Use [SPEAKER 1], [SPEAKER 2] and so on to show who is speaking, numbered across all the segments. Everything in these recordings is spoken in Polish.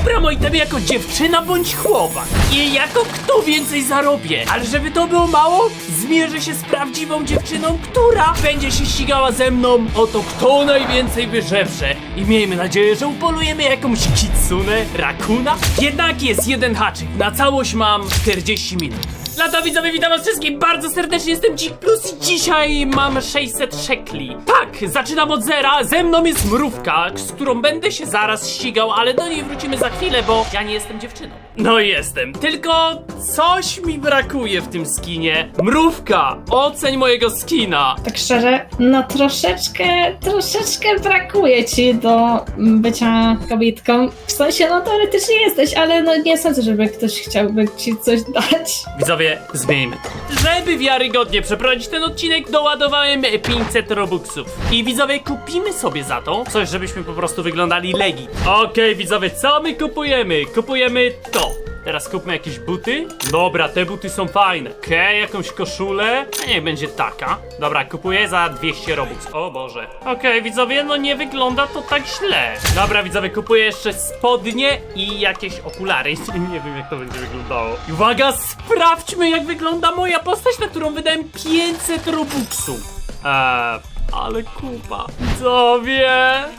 [SPEAKER 1] Żebra moi tobie jako dziewczyna bądź chłopak. I jako kto więcej zarobię. Ale żeby to było mało, zmierzę się z prawdziwą dziewczyną, która będzie się ścigała ze mną o to, kto najwięcej wyżebrze. I miejmy nadzieję, że upolujemy jakąś kitsune, rakuna. Jednak jest jeden haczyk. Na całość mam 40 minut. Lata widzowie, witam was wszystkich bardzo serdecznie, jestem Dzik Plus i dzisiaj mam 600 szekli. Tak, zaczynam od zera, ze mną jest mrówka, z którą będę się zaraz ścigał, ale do niej wrócimy za chwilę, bo ja nie jestem dziewczyną. No jestem, tylko coś mi brakuje w tym skinie. Mrówka, oceń mojego skina.
[SPEAKER 2] Tak szczerze, no troszeczkę, troszeczkę brakuje ci do bycia kobietką. W sensie, no teoretycznie jesteś, ale no nie sądzę, żeby ktoś chciałby ci coś dać.
[SPEAKER 1] Widzowie, zmieńmy to. Żeby wiarygodnie przeprowadzić ten odcinek, doładowałem 500 robuxów. I widzowie, kupimy sobie za to coś, żebyśmy po prostu wyglądali legit. Okej, widzowie, co my kupujemy? Kupujemy to. Teraz kupmy jakieś buty. Dobra, te buty są fajne. Okej, jakąś koszulę. A niech będzie taka. Dobra, kupuję za 200 robux. O Boże. Okej, widzowie, no nie wygląda to tak źle. Dobra, widzowie, kupuję jeszcze spodnie i jakieś okulary. Nie wiem, jak to będzie wyglądało. I uwaga, sprawdźmy, jak wygląda moja postać, na którą wydałem 500 robuxów. Eee, ale kupa. Widzowie.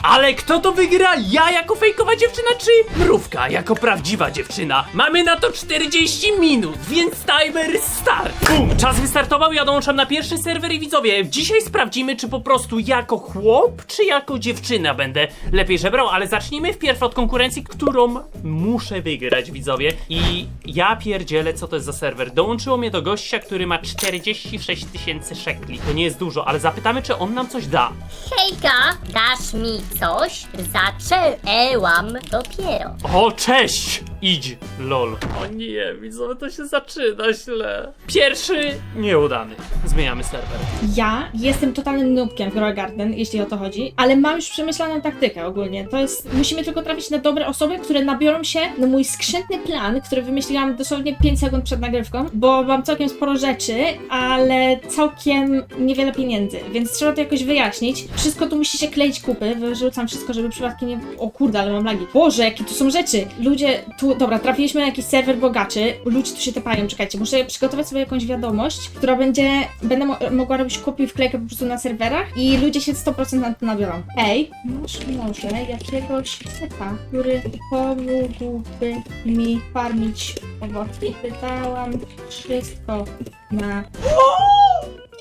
[SPEAKER 1] Ale kto to wygra? Ja jako fejkowa dziewczyna, czy mrówka jako prawdziwa dziewczyna? Mamy na to 40 minut, więc timer start. Bum, czas wystartował, ja dołączam na pierwszy serwer i widzowie, dzisiaj sprawdzimy, czy po prostu jako chłop, czy jako dziewczyna będę lepiej żebrał, ale zacznijmy wpierw od konkurencji, którą muszę wygrać, widzowie. I ja pierdzielę, co to jest za serwer. Dołączyło mnie do gościa, który ma 46 tysięcy szekli. To nie jest dużo, ale zapytamy, czy on nam coś da.
[SPEAKER 3] Hejka, dasz mi coś? Zaczęłam dopiero.
[SPEAKER 1] O, cześć! Idź, lol. O nie, widzowie, to się zaczyna źle. Pierwszy nieudany. Zmieniamy serwer.
[SPEAKER 2] Ja jestem totalnym noobkiem w Grow Garden, jeśli o to chodzi, ale mam już przemyślaną taktykę ogólnie. To jest, musimy tylko trafić na dobre osoby, które nabiorą się na mój skrzętny plan, który wymyśliłam dosłownie 5 sekund przed nagrywką, bo mam całkiem sporo rzeczy, ale całkiem niewiele pieniędzy, więc trzeba to jakoś wyjaśnić. Wszystko tu musi się kleić kupy, wyrzucam wszystko, żeby przypadkiem nie... O kurde, ale mam lagi. Boże, jakie tu są rzeczy! Ludzie, tu, dobra, trafiliśmy na jakiś serwer bogaczy, ludzie tu się tepają, czekajcie, muszę przygotować sobie jakąś wiadomość, która będzie, będę mo mogła robić kopię wklejkę po prostu na serwerach i ludzie się 100% na to nabiorą. Ej, masz może jakiegoś seta, który pomógłby mi farmić owoce? Pytałam wszystko na...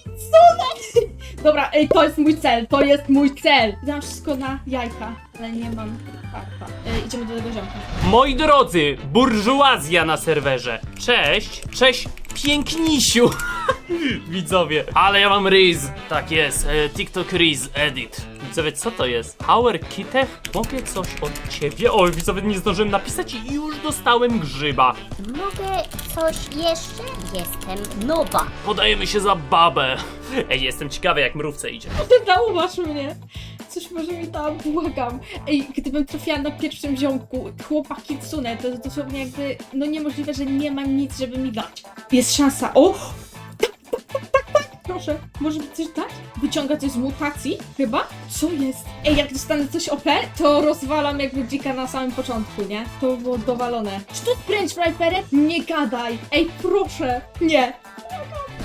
[SPEAKER 2] Co Dobra, ej, to jest mój cel, to jest mój cel! Dam wszystko na jajka, ale nie mam. Ej, idziemy do tego ziomka.
[SPEAKER 1] Moi drodzy, burżuazja na serwerze. Cześć, cześć, pięknisiu. Widzowie, ale ja mam Riz. Tak jest, e, TikTok Riz Edit. Widzowie, co to jest? Power Kitech? Mogę coś od ciebie? Oj, widzowie, nie zdążyłem napisać i już dostałem grzyba.
[SPEAKER 3] Mogę coś jeszcze? Jestem nowa.
[SPEAKER 1] Podajemy się za babę. Ej, jestem ciekawy, jak mrówce idzie.
[SPEAKER 2] Ty zauważ mnie! Coś może mi tam, błagam. Ej, gdybym trafiła na pierwszym ziomku chłopak Kitsune, to jest dosłownie jakby, no niemożliwe, że nie mam nic, żeby mi dać. Jest szansa. O! Proszę, może coś dać? Wyciąga coś z mutacji? Chyba? Co jest? Ej, jak dostanę coś OP, to rozwalam jakby dzika na samym początku, nie? To by było dowalone. Czy to French Fry? Nie gadaj! Ej, proszę! Nie!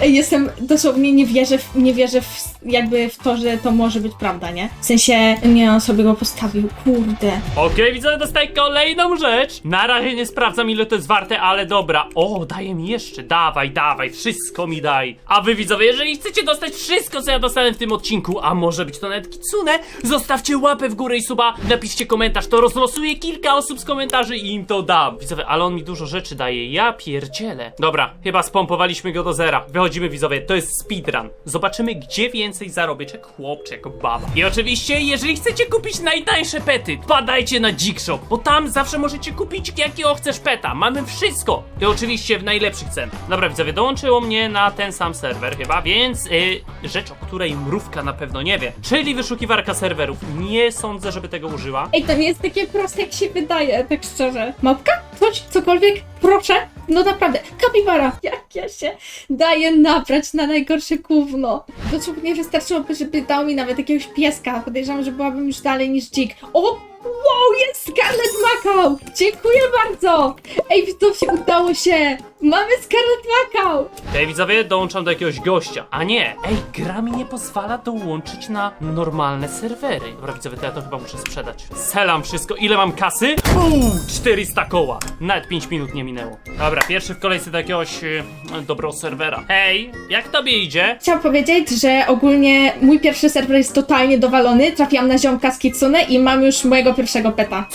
[SPEAKER 2] Ej, Jestem dosłownie nie wierzę, w, nie wierzę w, jakby w to, że to może być prawda, nie? W sensie nie on sobie go postawił, kurde.
[SPEAKER 1] Okej, widzowie, dostaję kolejną rzecz. Na razie nie sprawdzam, ile to jest warte, ale dobra. O, daję mi jeszcze. Dawaj, dawaj, wszystko mi daj. A wy, widzowie, jeżeli chcecie dostać wszystko, co ja dostanę w tym odcinku, a może być to nawet kitsune, zostawcie łapę w górę i suba, napiszcie komentarz, to rozlosuję kilka osób z komentarzy i im to dam. Widzowie, ale on mi dużo rzeczy daje, ja pierdzielę. Dobra, chyba spompowaliśmy go do zera. Wychodzimy, widzowie, to jest speedrun. Zobaczymy, gdzie więcej zarobię, czy jako chłop, czy jako baba. I oczywiście, jeżeli chcecie kupić najtańsze pety, wpadajcie na Geekshop, bo tam zawsze możecie kupić jakiego chcesz peta. Mamy wszystko. I oczywiście w najlepszych cenach. Dobra, widzowie, dołączyło mnie na ten sam serwer chyba, więc yy, rzecz, o której mrówka na pewno nie wie, czyli wyszukiwarka serwerów. Nie sądzę, żeby tego użyła.
[SPEAKER 2] Ej, to nie jest takie proste, jak się wydaje, tak szczerze. Małpka? Coś? Cokolwiek? Proszę? No naprawdę. Kapibara! Jak ja się daję nabrać na najgorsze gówno. Dosłownie wystarczyłoby, żeby dał mi nawet jakiegoś pieska. Podejrzewam, że byłabym już dalej niż dzik. O! Wow, jest Scarlet Macau! Dziękuję bardzo! Ej, to się udało się! Mamy Scarlet Macau!
[SPEAKER 1] Okej, widzowie, dołączam do jakiegoś gościa. A nie, ej, gra mi nie pozwala dołączyć na normalne serwery. Dobra, widzowie, to ja to chyba muszę sprzedać. Selam wszystko. Ile mam kasy? Uuu, 400 koła. Nawet 5 minut nie minęło. Dobra, pierwszy w kolejce do jakiegoś yy, dobrego serwera. Hej, jak tobie idzie?
[SPEAKER 2] Chciałam powiedzieć, że ogólnie mój pierwszy serwer jest totalnie dowalony. Trafiłam na ziomka z Kitsune i mam już mojego pierwszego peta.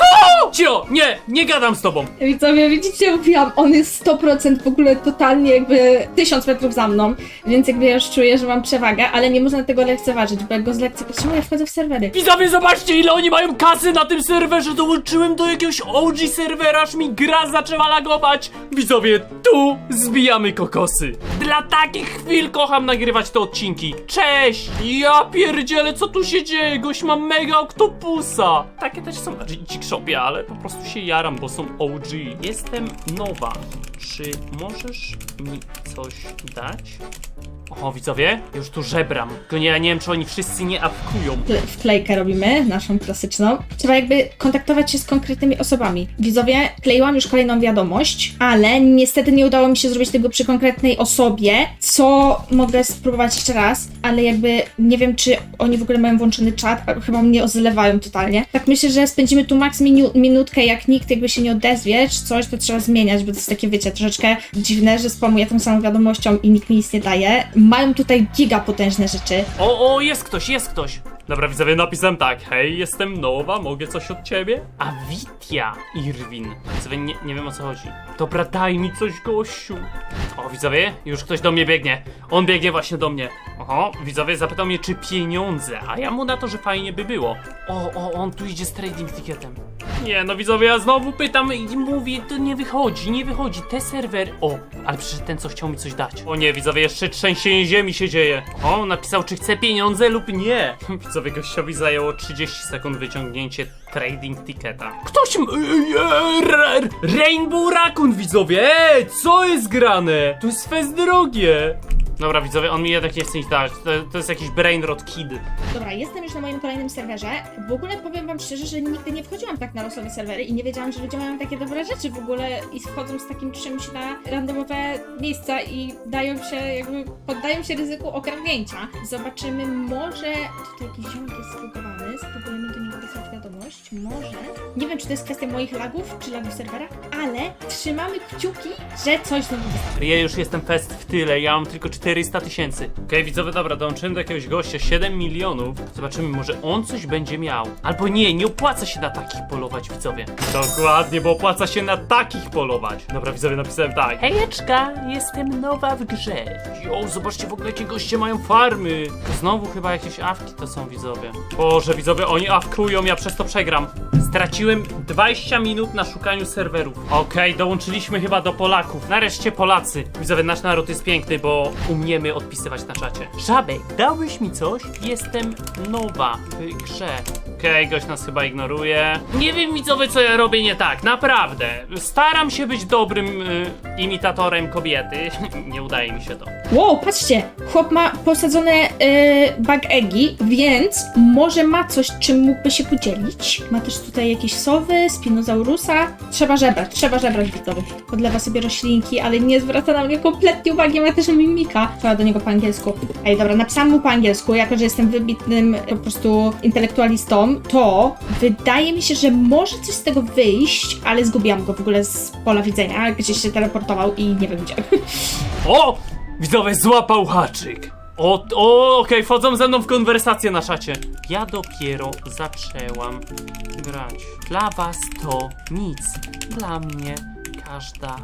[SPEAKER 1] O, cio, nie, nie gadam z tobą.
[SPEAKER 2] Widzowie, widzicie, mówiłam, on jest 100% w ogóle totalnie jakby 1000 metrów za mną, więc jakby ja już czuję, że mam przewagę, ale nie można tego lekceważyć, bo jak go zlekceważymy, ja wchodzę w serwery.
[SPEAKER 1] Widzowie, zobaczcie ile oni mają kasy na tym serwerze. Dołączyłem do jakiegoś OG serwera, aż mi gra zaczęła lagować. Widzowie, tu zbijamy kokosy. Dla takich chwil kocham nagrywać te odcinki. Cześć! Ja pierdzielę, co tu się dzieje? Gość ma mega oktopusa. Takie też są Shopie, ale po prostu się jaram, bo są OG. Jestem nowa. Czy możesz mi coś dać? O, widzowie, już tu żebram. Tylko nie, ja nie wiem, czy oni wszyscy nie apkują.
[SPEAKER 2] Wkle- Wklejkę robimy, naszą klasyczną. Trzeba jakby kontaktować się z konkretnymi osobami. Widzowie, kleiłam już kolejną wiadomość, ale niestety nie udało mi się zrobić tego przy konkretnej osobie, co mogę spróbować jeszcze raz, ale jakby nie wiem, czy oni w ogóle mają włączony czat, chyba mnie zlewają totalnie. Tak myślę, że spędzimy tu maks minu- minutkę, jak nikt jakby się nie odezwie, czy coś, to trzeba zmieniać, bo to jest takie, wiecie, troszeczkę dziwne, że spamuję tą samą wiadomością i nikt mi nic nie daje. Mają tutaj giga potężne rzeczy.
[SPEAKER 1] O, o, jest ktoś, jest ktoś. Dobra, widzowie, napisałem tak. Hej, jestem nowa, mogę coś od ciebie? A Witia Irwin. Widzowie, nie, nie wiem o co chodzi. Dobra, daj mi coś, gościu. O, widzowie, już ktoś do mnie biegnie. On biegnie właśnie do mnie. Oho, widzowie, zapytał mnie, czy pieniądze, a ja mu na to, że fajnie by było. O, o, on tu idzie z trading ticketem. Nie, no widzowie, ja znowu pytam i mówię, to nie wychodzi, nie wychodzi. Te serwer... O, ale przyszedł ten, co chciał mi coś dać. O nie, widzowie, jeszcze trzęsienie ziemi się dzieje. O, napisał, czy chce pieniądze lub nie. Widzowie, gościowi zajęło 30 sekund wyciągnięcie trading ticketa. Ktoś... Rainbow Raccoon, widzowie! Co jest grane? To jest fest drogie. Dobra, widzowie, on mi jednak nie chce nic dać. To, to jest jakiś brainrot kid.
[SPEAKER 2] Dobra, jestem już na moim kolejnym serwerze. W ogóle powiem wam szczerze, że nigdy nie wchodziłam tak na losowe serwery i nie wiedziałam, że ludzie mają takie dobre rzeczy w ogóle i wchodzą z takim czymś na randomowe miejsca i dają się jakby, poddają się ryzyku okradnięcia. Zobaczymy, może tutaj jakiś ziomek jest zbugowany, spróbujemy do niego wysłać wiadomość, może. Nie wiem, czy to jest kwestia moich lagów, czy lagów serwera, ale trzymamy kciuki, że coś znowu wystarczy.
[SPEAKER 1] Ja już jestem fest w tyle, ja mam tylko 400 tysięcy. Okej, widzowie, dobra, dołączyłem do jakiegoś gościa, 7 milionów. Zobaczymy, może on coś będzie miał. Albo nie, nie opłaca się na takich polować, widzowie. Dokładnie, bo opłaca się na takich polować. Dobra, widzowie, napisałem tak. Hejeczka, jestem nowa w grze. Jo, zobaczcie w ogóle, jakie goście mają farmy. Znowu chyba jakieś awki to są, widzowie. Boże, widzowie, oni awkują, ja przez to przegram. Straciłem 20 minut na szukaniu serwerów. Okej, dołączyliśmy chyba do Polaków. Nareszcie Polacy. Widzowie, nasz naród jest piękny, bo umiemy odpisywać na czacie. Żabek, dałeś mi coś? Jestem nowa w grze. Okej, gość nas chyba ignoruje. Nie wiem, widzowie, co ja robię nie tak. Naprawdę. Staram się być dobrym y, imitatorem kobiety. nie udaje mi się to.
[SPEAKER 2] Wow, patrzcie, chłop ma posadzone yy, bug eggi, więc może ma coś, czym mógłby się podzielić. Ma też tutaj jakieś sowy, spinozaurusa. Trzeba żebrać, trzeba żebrać widzowie. Podlewa sobie roślinki, ale nie zwraca na mnie kompletnie uwagi, ma też mimika. Trzeba do niego po angielsku. Ej, dobra, napisałam mu po angielsku, jako że jestem wybitnym po prostu intelektualistą, to wydaje mi się, że może coś z tego wyjść, ale zgubiłam go w ogóle z pola widzenia, gdzieś się teleportował i nie wiem gdzie.
[SPEAKER 1] O! Widzowie, złapał haczyk. O, o okej, wchodzą ze mną w konwersację na szacie. Ja dopiero zaczęłam grać. Dla was to nic. Dla mnie każda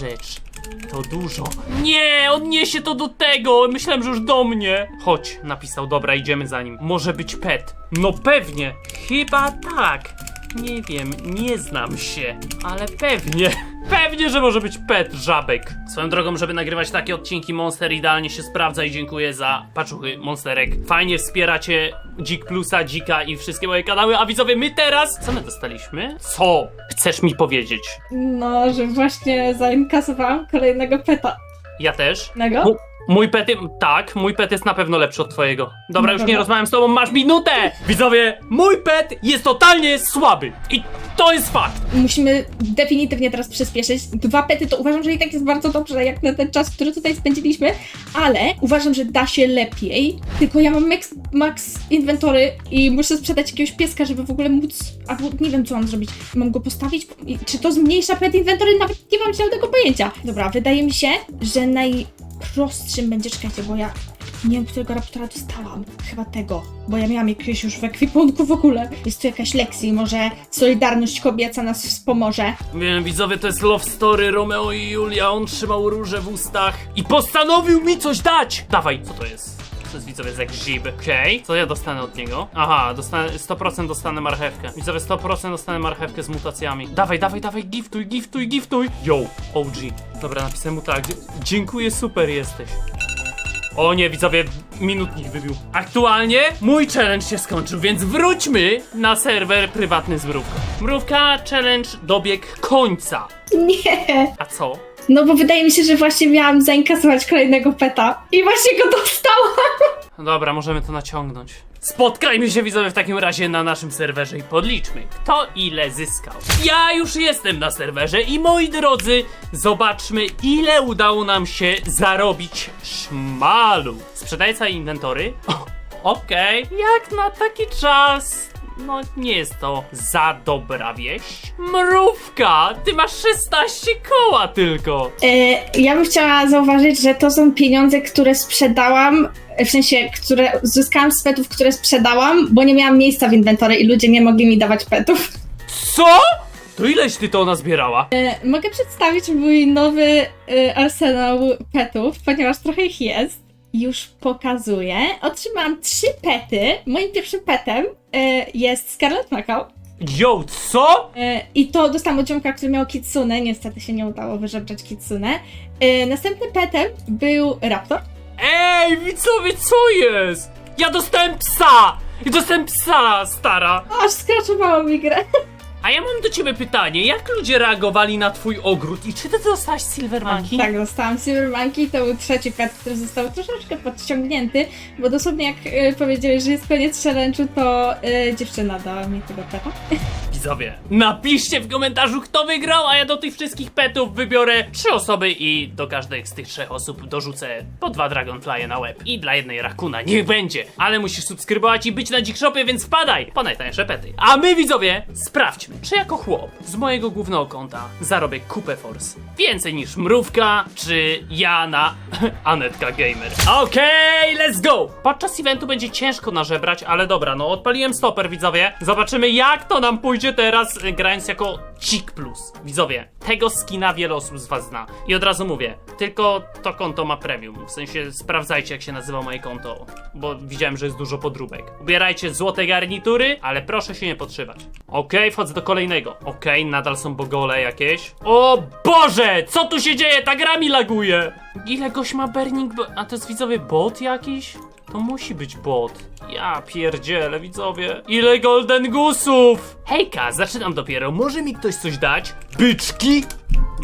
[SPEAKER 1] rzecz to dużo. Nie, odniesie to do tego. Myślałem, że już do mnie. Chodź, napisał. Dobra, idziemy za nim. Może być pet. No pewnie. Chyba tak. Nie wiem, nie znam się, ale pewnie. Pewnie, że może być pet żabek. Swoją drogą, żeby nagrywać takie odcinki, Monster idealnie się sprawdza i dziękuję za paczuchy Monsterek. Fajnie wspieracie Dzik Plusa, Dzika i wszystkie moje kanały, a widzowie, my teraz... Co my dostaliśmy? Co chcesz mi powiedzieć?
[SPEAKER 2] No, że właśnie zainkasowałam kolejnego peta.
[SPEAKER 1] Ja też.
[SPEAKER 2] Nego?
[SPEAKER 1] Mój pet, tak, mój pet jest na pewno lepszy od twojego. Dobra, już nie rozmawiam z tobą, masz minutę! Widzowie, mój pet jest totalnie słaby. I to jest fakt.
[SPEAKER 2] Musimy definitywnie teraz przyspieszyć. Dwa pety to uważam, że i tak jest bardzo dobrze, jak na ten czas, który tutaj spędziliśmy, ale uważam, że da się lepiej. Tylko ja mam max, max inwentory i muszę sprzedać jakiegoś pieska, żeby w ogóle móc. Albo nie wiem, co mam zrobić. Mam go postawić? I Czy to zmniejsza pet inwentory? Nawet nie mam zielonego pojęcia. Dobra, wydaje mi się, że najprostszym będzie, czekajcie, bo ja nie wiem, którego raptora dostałam. Chyba tego, bo ja miałam jakiegoś już w ekwipunku w ogóle. Jest tu jakaś lekcja, może Solidarność Kobieca nas wspomoże.
[SPEAKER 1] Wiem, widzowie, to jest love story Romeo i Julia. On trzymał róże w ustach i postanowił mi coś dać! Dawaj, co to jest? Jest widzowie jak grzyb. Okej, co ja dostanę od niego? Aha, dostanę 100% dostanę marchewkę. Widzowie 100% dostanę marchewkę z mutacjami. Dawaj, dawaj, dawaj, giftuj, giftuj, giftuj. Yo, OG. Dobra, napisałem mu tak. Dziękuję, super jesteś. O nie, widzowie, minutnik wybił. Aktualnie mój challenge się skończył, więc wróćmy na serwer prywatny z Mrówką. Mrówka challenge dobiegł końca.
[SPEAKER 2] Nie!
[SPEAKER 1] A co?
[SPEAKER 2] No bo wydaje mi się, że właśnie miałam zainkasować kolejnego peta. I właśnie go dostałam!
[SPEAKER 1] No Dobra, możemy to naciągnąć. Spotkajmy się widzowie w takim razie na naszym serwerze i podliczmy, kto ile zyskał. Ja już jestem na serwerze i moi drodzy, zobaczmy ile udało nam się zarobić szmalu. Sprzedajca inwentory? O, Okej, jak na taki czas. No, nie jest to za dobra wieść. Mrówka, ty masz 16 koła tylko.
[SPEAKER 2] E, ja bym chciała zauważyć, że to są pieniądze, które sprzedałam, w sensie, które zyskałam z petów, które sprzedałam, bo nie miałam miejsca w inwentory i ludzie nie mogli mi dawać petów.
[SPEAKER 1] Co? To ileś ty to nazbierała?
[SPEAKER 2] E, mogę przedstawić mój nowy e, arsenał petów, ponieważ trochę ich jest. Już pokazuję. Otrzymałam trzy pety. Moim pierwszym petem e, jest Scarlet Macau.
[SPEAKER 1] Yo, co?
[SPEAKER 2] E, I to dostałam od ziomka, który miał kitsune. Niestety się nie udało wyżebrać kitsune. E, następnym petem był Raptor.
[SPEAKER 1] Ej, widzowie, co jest? Ja dostałem psa! I dostałem psa, stara!
[SPEAKER 2] Aż skraczowało mi grę.
[SPEAKER 1] A ja mam do ciebie pytanie, jak ludzie reagowali na twój ogród i czy ty dostałaś Silver Monkey?
[SPEAKER 2] Tak, dostałam Silver Monkey, to był trzeci pet, który został troszeczkę podciągnięty, bo dosłownie jak e, powiedziałeś, że jest koniec challenge'u, to e, dziewczyna dała mi tego peta.
[SPEAKER 1] Widzowie, napiszcie w komentarzu kto wygrał, a ja do tych wszystkich petów wybiorę trzy osoby i do każdej z tych trzech osób dorzucę po dwa Dragonfly'e na łeb. I dla jednej Rakuna, niech będzie. Ale musisz subskrybować i być na Dzikszopie, więc wpadaj po najtańsze pety. A my widzowie, sprawdźmy, czy jako chłop z mojego głównego konta zarobię kupę force. Więcej niż Mrówka, czy ja na Anetka Gamer. Okej, let's go! Podczas eventu będzie ciężko nażebrać, ale dobra, no odpaliłem stoper widzowie. Zobaczymy jak to nam pójdzie teraz, y, grając jako Chick Plus. Widzowie, tego skina wiele osób z was zna. I od razu mówię, tylko to konto ma premium. W sensie sprawdzajcie jak się nazywa moje konto, bo widziałem, że jest dużo podróbek. Ubierajcie złote garnitury, ale proszę się nie podszywać. Okej, wchodzę do kolejnego. Okej, nadal są bogole jakieś. O Boże, co tu się dzieje? Ta gra mi laguje. Ile goś ma burning, a to jest widzowie bot jakiś? To musi być bot. Ja pierdzielę, widzowie. Ile golden gusów! Hejka, zaczynam dopiero. Może mi ktoś coś dać? Byczki?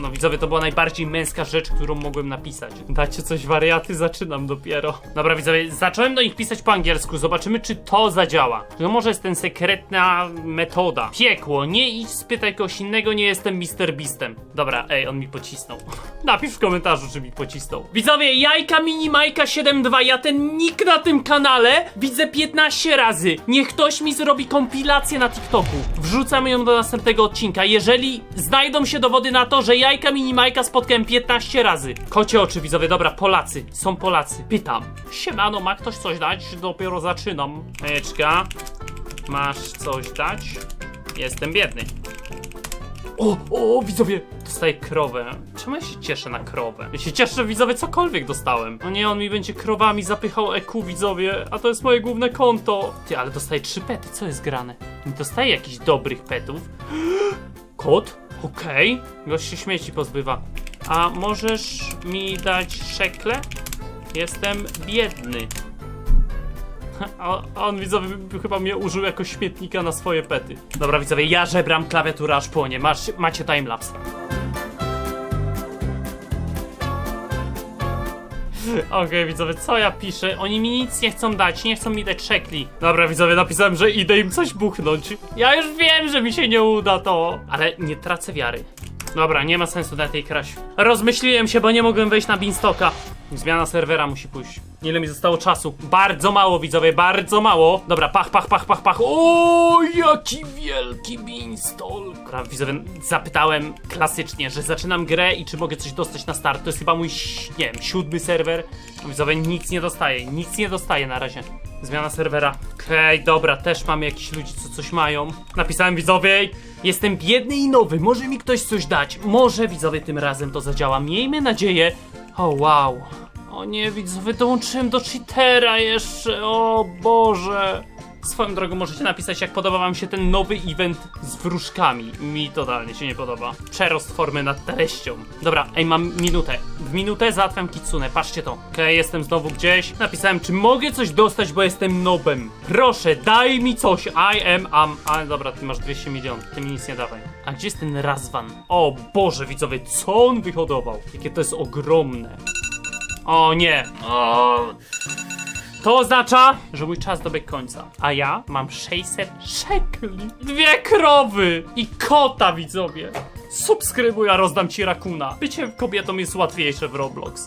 [SPEAKER 1] No widzowie, to była najbardziej męska rzecz, którą mogłem napisać. Dacie coś wariaty, zaczynam dopiero. Dobra widzowie, zacząłem do nich pisać po angielsku, zobaczymy czy to zadziała. To może jest ten sekretna metoda. Piekło, nie idź spytaj kogoś innego, nie jestem Mr. Beastem. Dobra, ej, on mi pocisnął. Napisz w komentarzu, czy mi pocisnął. Widzowie, jajka mini Majka 72, ja ten nick na tym kanale widzę 15 razy. Niech ktoś mi zrobi kompilację na TikToku. Wrzucam ją do następnego odcinka. Jeżeli znajdą się dowody na to, że jajka mini Majka spotkałem 15 razy. Kocie oczy, widzowie, dobra, Polacy, są Polacy. Pytam. Siemano, ma ktoś coś dać? Dopiero zaczynam. Eczka, masz coś dać? Jestem biedny. O, o, widzowie, dostaję krowę. Czemu ja się cieszę na krowę? Ja się cieszę, widzowie cokolwiek dostałem. No nie, on mi będzie krowami zapychał EQ, widzowie, a to jest moje główne konto. Ty, ale dostaję trzy pety, co jest grane? Nie dostaję jakichś dobrych petów. Kot? Okej. Gość się śmieci pozbywa. A możesz mi dać szekle? Jestem biedny. A on widzowie chyba mnie użył jako śmietnika na swoje pety. Dobra widzowie, ja żebram klawiaturę aż płonie. Masz, macie timelapse. Okej, widzowie, co ja piszę? Oni mi nic nie chcą dać, nie chcą mi dać szekli. Dobra, widzowie, napisałem, że idę im coś buchnąć. Ja już wiem, że mi się nie uda to. Ale nie tracę wiary. Dobra, nie ma sensu na tej kraść. Rozmyśliłem się, bo nie mogłem wejść na Beanstocka. Zmiana serwera musi pójść. Ile mi zostało czasu? Bardzo mało, widzowie, bardzo mało. Dobra, pach, pach, pach, pach, pach. O, jaki wielki Beanstalk. Dobra, widzowie, zapytałem klasycznie, że zaczynam grę i czy mogę coś dostać na start. To jest chyba mój, nie wiem, siódmy serwer. Widzowie, nic nie dostaję, nic nie dostaję na razie. Zmiana serwera. Okej, dobra, też mamy jakichś ludzi, co coś mają. Napisałem widzowie, jestem biedny i nowy, może mi ktoś coś dać. Może widzowie tym razem to zadziała. Miejmy nadzieję. O wow. O nie, widzowie, dołączyłem do cheatera jeszcze. O Boże. Swoją drogą możecie napisać, jak podoba wam się ten nowy event z wróżkami. Mi totalnie się nie podoba. Przerost formy nad treścią. Dobra, ej, mam minutę. W minutę załatwiam Kitsune, patrzcie to. Okej, jestem znowu gdzieś. Napisałem, czy mogę coś dostać, bo jestem nobem. Proszę, daj mi coś. I am, am. A, dobra, ty masz 200 milionów, ty mi nic nie dawaj. A gdzie jest ten Razwan? O Boże, widzowie, co on wyhodował? Jakie to jest ogromne. O nie. O. To oznacza, że mój czas dobiegł końca. A ja mam 600 szekli. Dwie krowy i kota, widzowie. Subskrybuj, a rozdam ci rakuna. Bycie kobietą jest łatwiejsze w Roblox.